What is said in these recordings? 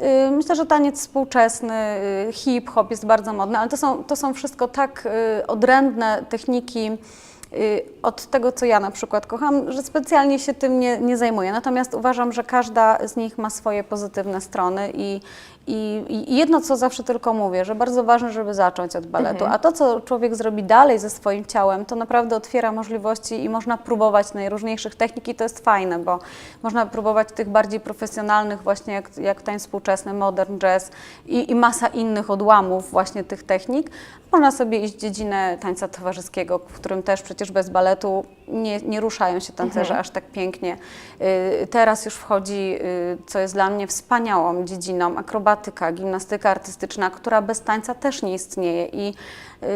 Y, Myślę, że taniec współczesny, y, hip-hop jest bardzo modny, ale to są, to są wszystko tak y, odrębne techniki od tego, co ja na przykład kocham, że specjalnie się tym nie, nie zajmuję. Natomiast uważam, że każda z nich ma swoje pozytywne strony i, i, i jedno, co zawsze tylko mówię, że bardzo ważne, żeby zacząć od baletu, a to, co człowiek zrobi dalej ze swoim ciałem, to naprawdę otwiera możliwości i można próbować najróżniejszych technik i to jest fajne, bo można próbować tych bardziej profesjonalnych właśnie jak, jak tańc współczesny, modern jazz i, i masa innych odłamów właśnie tych technik. Można sobie iść w dziedzinę tańca towarzyskiego, w którym też przecież bez baletu nie, nie ruszają się tancerze aż tak pięknie. Y, Teraz już wchodzi, y, co jest dla mnie wspaniałą dziedziną, akrobatyka, gimnastyka artystyczna, która bez tańca też nie istnieje i y,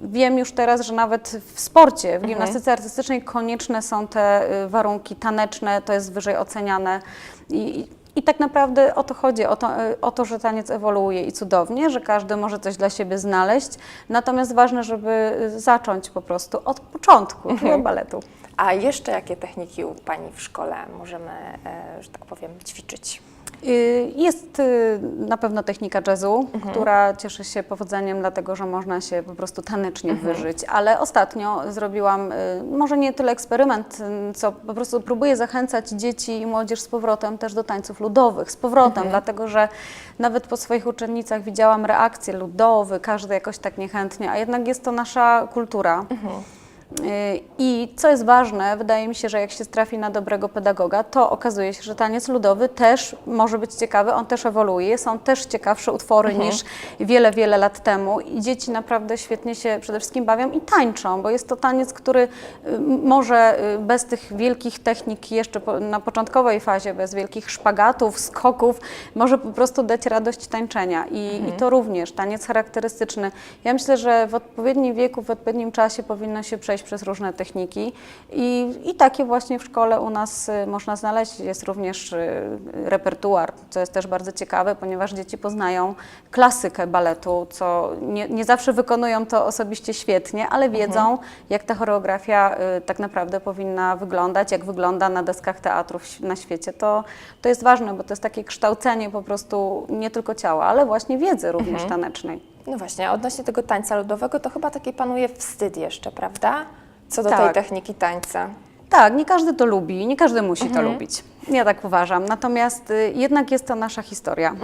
wiem już teraz, że nawet w sporcie, w gimnastyce artystycznej konieczne są te y, warunki taneczne, to jest wyżej oceniane i, i tak naprawdę o to chodzi, o to, y, o to, że taniec ewoluuje i cudownie, że każdy może coś dla siebie znaleźć. Natomiast ważne, żeby zacząć po prostu od początku, czyli od baletu. A jeszcze jakie techniki u Pani w szkole możemy, e, że tak powiem, ćwiczyć? Y, Jest y, na pewno technika jazzu, która cieszy się powodzeniem, dlatego że można się po prostu tanecznie wyżyć. Ale ostatnio zrobiłam y, może nie tyle eksperyment, co po prostu próbuję zachęcać dzieci i młodzież z powrotem też do tańców ludowych, z powrotem, dlatego że nawet po swoich uczennicach widziałam reakcje ludowy, każdy jakoś tak niechętnie, a jednak jest to nasza kultura. Y, I co jest ważne, wydaje mi się, że jak się trafi na dobrego pedagoga, to okazuje się, że taniec ludowy też może być ciekawy, on też ewoluuje, są też ciekawsze utwory niż wiele, wiele lat temu. I dzieci naprawdę świetnie się przede wszystkim bawią i tańczą, bo jest to taniec, który y, może y, bez tych wielkich technik jeszcze na początkowej fazie, bez wielkich szpagatów, skoków, może po prostu dać radość tańczenia. I, i to również taniec charakterystyczny. Ja myślę, że w odpowiednim wieku, w odpowiednim czasie powinno się przejść przez różne techniki i, i takie właśnie w szkole u nas y, można znaleźć. Jest również y, repertuar, co jest też bardzo ciekawe, ponieważ dzieci poznają klasykę baletu, co nie, nie zawsze wykonują to osobiście świetnie, ale wiedzą, jak ta choreografia y, tak naprawdę powinna wyglądać, jak wygląda na deskach teatrów na świecie. To, to jest ważne, bo to jest takie kształcenie po prostu nie tylko ciała, ale właśnie wiedzy również tanecznej. No właśnie, a odnośnie tego tańca ludowego, to chyba taki panuje wstyd jeszcze, prawda? Co do tej Tak. techniki tańca. Tak, nie każdy to lubi, nie każdy musi to lubić. Ja tak uważam. Natomiast y, jednak jest to nasza historia.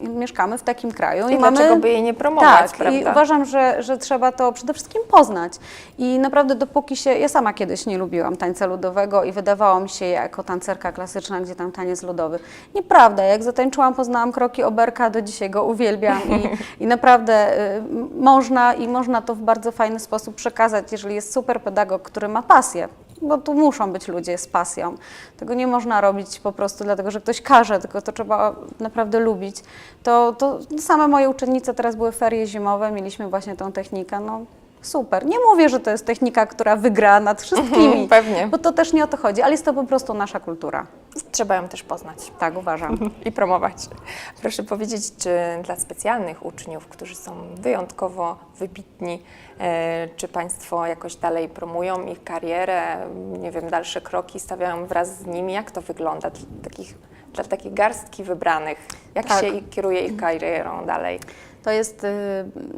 I Mieszkamy w takim kraju I i, dlaczego mamy. by jej nie promować, tak, prawda? i uważam, że, że trzeba to przede wszystkim poznać. I naprawdę dopóki się, ja sama kiedyś nie lubiłam tańca ludowego i wydawało mi się jako tancerka klasyczna, gdzie tam taniec ludowy. Nieprawda, jak zatańczyłam, poznałam kroki Oberka, do dzisiaj go uwielbiam i, i naprawdę y, można i można to w bardzo fajny sposób przekazać, jeżeli jest super pedagog, który ma pasję. Bo tu muszą być ludzie z pasją. Tego nie można robić po prostu dlatego, że ktoś każe, tylko to trzeba naprawdę lubić. To, to same moje uczennice teraz były ferie zimowe, mieliśmy właśnie tą technikę. No super. Nie mówię, że to jest technika, która wygra nad wszystkimi. pewnie. Bo to też nie o to chodzi, ale jest to po prostu nasza kultura. Trzeba ją też poznać Tak uważam. i promować. Proszę powiedzieć, czy dla specjalnych uczniów, którzy są wyjątkowo wybitni, e, czy Państwo jakoś dalej promują ich karierę, nie wiem, dalsze kroki stawiają wraz z nimi? Jak to wygląda dla takich, dla takiej garstki wybranych? Jak Tak. się kieruje ich karierą dalej? To jest, y,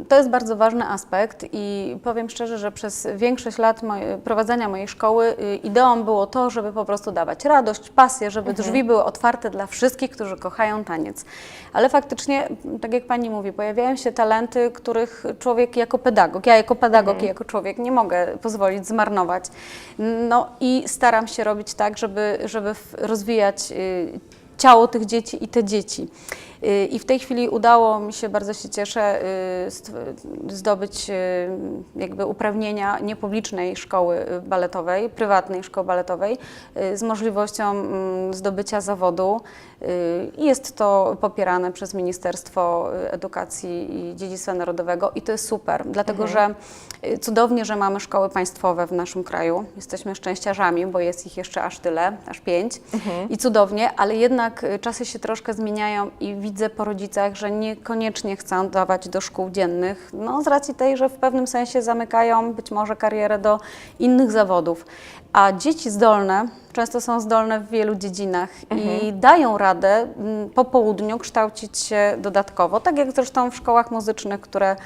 to jest bardzo ważny aspekt i powiem szczerze, że przez większość lat moje, prowadzenia mojej szkoły y, ideą było to, żeby po prostu dawać radość, pasję, żeby drzwi były otwarte dla wszystkich, którzy kochają taniec. Ale faktycznie, tak jak Pani mówi, pojawiają się talenty, których człowiek jako pedagog, ja jako pedagog i jako człowiek nie mogę pozwolić zmarnować. No i staram się robić tak, żeby, żeby rozwijać y, ciało tych dzieci i te dzieci. Y, I w tej chwili udało mi się, bardzo się cieszę, y, zdobyć y, jakby uprawnienia niepublicznej szkoły baletowej, prywatnej szkoły baletowej z możliwością mm, zdobycia zawodu. I jest to popierane przez Ministerstwo Edukacji i Dziedzictwa Narodowego i to jest super, dlatego że y, cudownie, że mamy szkoły państwowe w naszym kraju. Jesteśmy szczęściarzami, bo jest ich jeszcze aż tyle, aż pięć i cudownie, ale jednak y, czasy się troszkę zmieniają i widzę po rodzicach, że niekoniecznie chcą dawać do szkół dziennych, no z racji tej, że w pewnym sensie zamykają być może karierę do innych zawodów. A dzieci zdolne często są zdolne w wielu dziedzinach i dają radę mm, po południu kształcić się dodatkowo, tak jak zresztą w szkołach muzycznych, które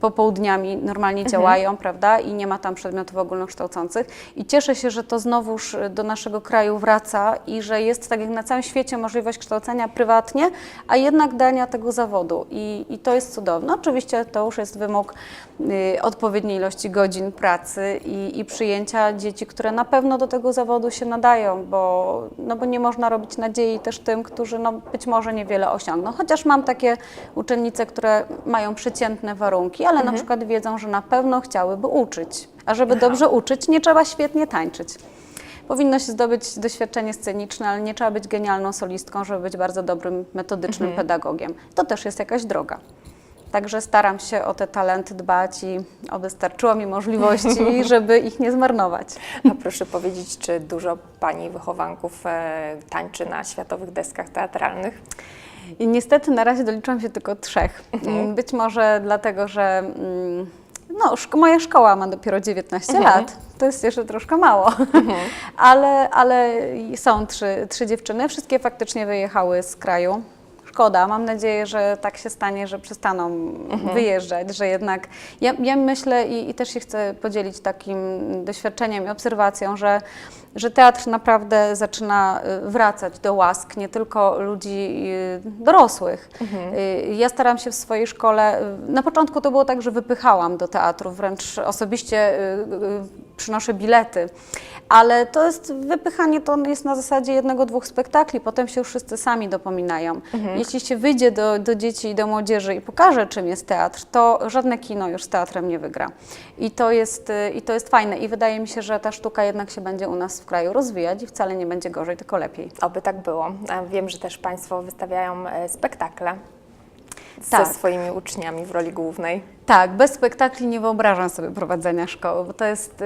popołudniami normalnie działają, prawda, i nie ma tam przedmiotów ogólnokształcących. I cieszę się, że to znowuż do naszego kraju wraca i że jest tak jak na całym świecie możliwość kształcenia prywatnie, a jednak dania tego zawodu. I, i to jest cudowne. Oczywiście to już jest wymóg y, odpowiedniej ilości godzin pracy i, i przyjęcia dzieci, które na pewno do tego zawodu się nadają, bo, no bo nie można robić nadziei też tym, którzy no, być może niewiele osiągną. Chociaż mam takie uczennice, które mają przeciętne warunki, ale na przykład wiedzą, że na pewno chciałyby uczyć. A żeby dobrze uczyć, nie trzeba świetnie tańczyć. Powinno się zdobyć doświadczenie sceniczne, ale nie trzeba być genialną solistką, żeby być bardzo dobrym, metodycznym pedagogiem. To też jest jakaś droga. Także staram się o te talenty dbać i oby starczyło mi możliwości, żeby ich nie zmarnować. A proszę powiedzieć, czy dużo Pani wychowanków e, tańczy na światowych deskach teatralnych? I niestety na razie doliczam się tylko trzech. Mm, Być może dlatego, że mm, no, szko- moja szkoła ma dopiero 19 lat. To jest jeszcze troszkę mało. ale, ale są trzy, trzy dziewczyny. Wszystkie faktycznie wyjechały z kraju. Szkoda, mam nadzieję, że tak się stanie, że przestaną wyjeżdżać, że jednak ja, ja myślę i, i też się chcę podzielić takim doświadczeniem i obserwacją, że, że teatr naprawdę zaczyna y, wracać do łask nie tylko ludzi y, dorosłych. Y, Ja staram się w swojej szkole, na początku to było tak, że wypychałam do teatru, wręcz osobiście przynoszę bilety, ale to jest wypychanie, to jest na zasadzie jednego, dwóch spektakli, potem się już wszyscy sami dopominają. Jeśli się wyjdzie do, do dzieci i do młodzieży i pokaże, czym jest teatr, to żadne kino już z teatrem nie wygra. I to jest, i to jest fajne i wydaje mi się, że ta sztuka jednak się będzie u nas w kraju rozwijać i wcale nie będzie gorzej, tylko lepiej. Oby tak było. Wiem, że też Państwo wystawiają e, spektakle Tak. ze swoimi uczniami w roli głównej. Tak, bez spektakli nie wyobrażam sobie prowadzenia szkoły, bo to jest y,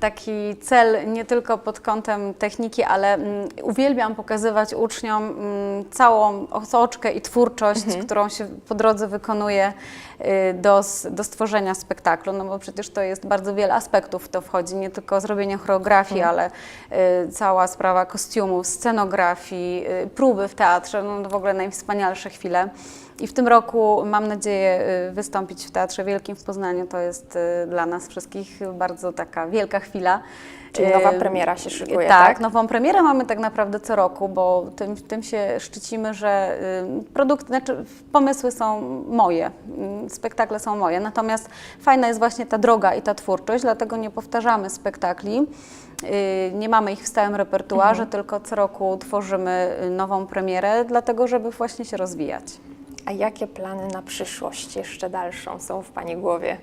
taki cel nie tylko pod kątem techniki, ale mm, uwielbiam pokazywać uczniom mm, całą otoczkę i twórczość, którą się po drodze wykonuje y, do, do stworzenia spektaklu, no bo przecież to jest bardzo wiele aspektów w to wchodzi, nie tylko zrobienie choreografii, ale y, cała sprawa kostiumów, scenografii, próby w teatrze, no w ogóle najwspanialsze chwile. I w tym roku mam nadzieję wystąpić w Teatrze Wielkim w Poznaniu. To jest y, dla nas wszystkich bardzo taka wielka chwila. Czyli nowa Y, premiera się szykuje, tak, tak? nową premierę mamy tak naprawdę co roku, bo tym, tym się szczycimy, że y, produkty, znaczy pomysły są moje, spektakle są moje. Natomiast fajna jest właśnie ta droga i ta twórczość, dlatego nie powtarzamy spektakli. Nie mamy ich w stałym repertuarze, tylko co roku tworzymy nową premierę, dlatego żeby właśnie się rozwijać. A jakie plany na przyszłość jeszcze dalszą są w Pani głowie?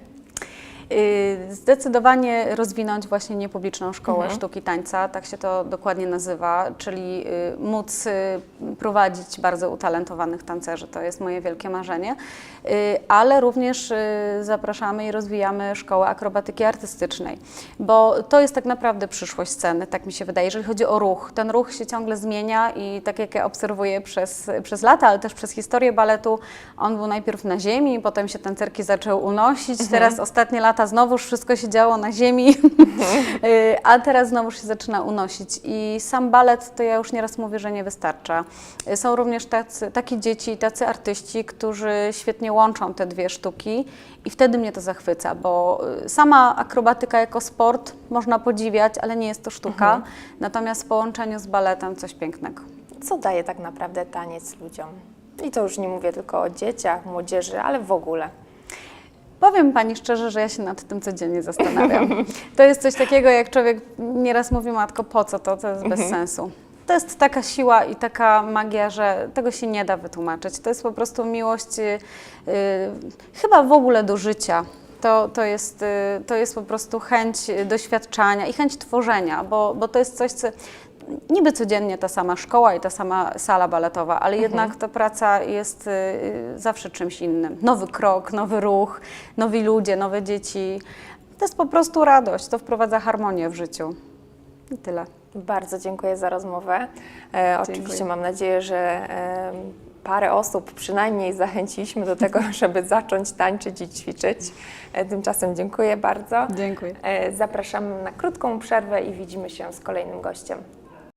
Y, Zdecydowanie rozwinąć właśnie niepubliczną szkołę sztuki tańca, tak się to dokładnie nazywa, czyli y, móc y, prowadzić bardzo utalentowanych tancerzy. To jest moje wielkie marzenie, ale również zapraszamy i rozwijamy szkołę akrobatyki artystycznej, bo to jest tak naprawdę przyszłość sceny, tak mi się wydaje, jeżeli chodzi o ruch. Ten ruch się ciągle zmienia i tak jak ja obserwuję przez, przez lata, ale też przez historię baletu, on był najpierw na ziemi, potem się tancerki zaczęły unosić, teraz ostatnie lata znowuż wszystko się działo na ziemi, Y, a teraz znowu się zaczyna unosić. I sam balet, to ja już nieraz mówię, że nie wystarcza. Y, Są również tacy, takie dzieci, tacy artyści, którzy świetnie łączą te dwie sztuki i wtedy mnie to zachwyca, bo y, sama akrobatyka jako sport można podziwiać, ale nie jest to sztuka. Natomiast w połączeniu z baletem coś pięknego. Co daje tak naprawdę taniec ludziom? I to już nie mówię tylko o dzieciach, młodzieży, ale w ogóle. Powiem Pani szczerze, że ja się nad tym codziennie zastanawiam. To jest coś takiego, jak człowiek nieraz mówi, matko, po co to? To jest bez sensu. To jest taka siła i taka magia, że tego się nie da wytłumaczyć. To jest po prostu miłość y, y, chyba w ogóle do życia. To, to, jest, y, to jest po prostu chęć doświadczania i chęć tworzenia, bo, bo to jest coś, co niby codziennie ta sama szkoła i ta sama sala baletowa, ale jednak ta praca jest y, zawsze czymś innym. Nowy krok, nowy ruch, nowi ludzie, nowe dzieci. To jest po prostu radość, to wprowadza harmonię w życiu. I tyle. Bardzo dziękuję za rozmowę. E, oczywiście mam nadzieję, że e, parę osób przynajmniej zachęciliśmy do tego, żeby zacząć tańczyć i ćwiczyć. E, tymczasem dziękuję bardzo. Dziękuję. E, zapraszamy na krótką przerwę i widzimy się z kolejnym gościem.